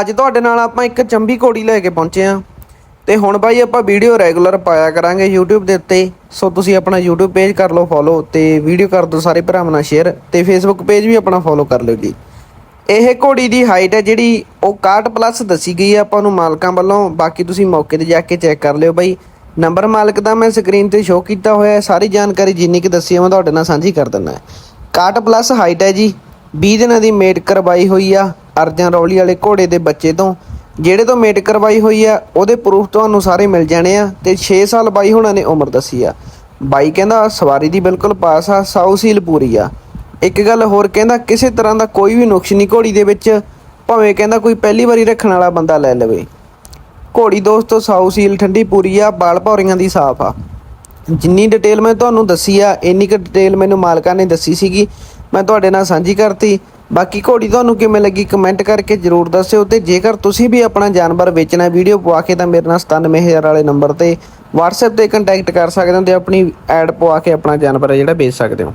ਅੱਜ ਤੁਹਾਡੇ ਨਾਲ ਆਪਾਂ ਇੱਕ ਚੰਬੀ ਘੋੜੀ ਲੈ ਕੇ ਪਹੁੰਚੇ ਆ ਤੇ ਹੁਣ ਬਾਈ ਆਪਾਂ ਵੀਡੀਓ ਰੈਗੂਲਰ ਪਾਇਆ ਕਰਾਂਗੇ YouTube ਦੇ ਉੱਤੇ। ਸੋ ਤੁਸੀਂ ਆਪਣਾ YouTube ਪੇਜ ਕਰ ਲਓ ਫੋਲੋ ਤੇ ਵੀਡੀਓ ਕਰ ਦਿਓ ਸਾਰੇ ਭਰਾਵਾਂ ਨਾਲ ਸ਼ੇਅਰ ਤੇ Facebook ਪੇਜ ਵੀ ਆਪਣਾ ਫੋਲੋ ਕਰ ਲਿਓ ਜੀ। ਇਹ ਘੋੜੀ ਦੀ ਹਾਈਟ ਹੈ ਜਿਹੜੀ ਉਹ 61 ਪਲੱਸ ਦੱਸੀ ਗਈ ਹੈ ਆਪਾਂ ਨੂੰ ਮਾਲਕਾਂ ਵੱਲੋਂ। ਬਾਕੀ ਤੁਸੀਂ ਮੌਕੇ ਤੇ ਜਾ ਕੇ ਚੈੱਕ ਕਰ ਲਿਓ ਬਾਈ। ਨੰਬਰ ਮਾਲਕ ਦਾ ਮੈਂ ਸਕਰੀਨ ਤੇ ਸ਼ੋਅ ਕੀਤਾ ਹੋਇਆ ਹੈ। ਸਾਰੀ ਜਾਣਕਾਰੀ ਜਿੰਨੀ ਕਿ ਦੱਸੀ ਹੈ ਮੈਂ ਤੁਹਾਡੇ ਨਾਲ ਸਾਂਝੀ ਕਰ ਦਿੰਦਾ। 61 ਪਲੱਸ ਹਾਈਟ ਹੈ ਜੀ। 20 ਦਿਨਾਂ ਦੀ ਮੇਟ ਕਰਵਾਈ ਹੋਈ ਆ। ਅਰਜਨ ਰੌਲੀ ਵਾਲੇ ਘੋੜੇ ਦੇ ਬੱਚੇ ਤੋਂ, ਜਿਹੜੇ ਤੋਂ ਮੇਟ ਕਰਵਾਈ ਹੋਈ ਆ, ਉਹਦੇ ਪ੍ਰੂਫ ਤੁਹਾਨੂੰ ਸਾਰੇ ਮਿਲ ਜਾਣੇ ਆ ਤੇ 6 ਸਾਲ ਬਾਈ ਹੁਣਾਂ ਨੇ ਉਮਰ ਦੱਸੀ ਆ। ਬਾਈ ਕਹਿੰਦਾ, ਸਵਾਰੀ ਦੀ ਬਿਲਕੁਲ ਪਾਸ ਆ ਸਾਊ ਸੀਲ ਪੂਰੀ ਆ। ਇੱਕ ਗੱਲ ਹੋਰ ਕਹਿੰਦਾ, ਕਿਸੇ ਤਰ੍ਹਾਂ ਦਾ ਕੋਈ ਵੀ ਨੁਕਸ ਨਹੀਂ ਘੋੜੀ ਦੇ ਵਿੱਚ, ਭਾਵੇਂ ਕਹਿੰਦਾ ਕੋਈ ਪਹਿਲੀ ਵਾਰੀ ਰੱਖਣ ਵਾਲਾ ਬੰਦਾ ਲੈ ਲਵੇ। ਘੋੜੀ ਦੋਸਤੋ ਸਾਊ ਸੀਲ ਠੰਡੀ ਪੂਰੀ ਆ, ਬਾਲ ਭੌਰੀਆਂ ਦੀ ਸਾਫ਼ ਆ। ਜਿੰਨੀ ਡਿਟੇਲ ਮੈਂ ਤੁਹਾਨੂੰ ਦੱਸੀ ਆ, ਇੰਨੀ ਕੁ ਡਿਟੇਲ ਮੈਨੂੰ ਮਾਲਕਾਂ ਨੇ ਦੱਸੀ ਸੀਗੀ। ਮੈਂ ਤੁਹਾਡੇ ਨਾਲ ਸਾਂਝੀ ਕਰਤੀ। ਬਾਕੀ ਘੋੜੀ ਤੁਹਾਨੂੰ ਕਿਵੇਂ ਲੱਗੀ ਕਮੈਂਟ ਕਰਕੇ ਜਰੂਰ ਦੱਸਿਓ ਤੇ ਜੇਕਰ ਤੁਸੀਂ ਵੀ ਆਪਣਾ ਜਾਨਵਰ ਵੇਚਣਾ ਵੀਡੀਓ ਪਵਾ ਕੇ ਤਾਂ ਮੇਰੇ ਨਾਲ 97000 ਵਾਲੇ ਨੰਬਰ ਤੇ WhatsApp ਤੇ ਕੰਟੈਕਟ ਕਰ ਸਕਦੇ ਹੋ ਤੇ ਆਪਣੀ ਐਡ ਪਵਾ ਕੇ ਆਪਣਾ ਜਾਨਵਰ ਜਿਹੜਾ ਵੇਚ ਸਕਦੇ ਹੋ।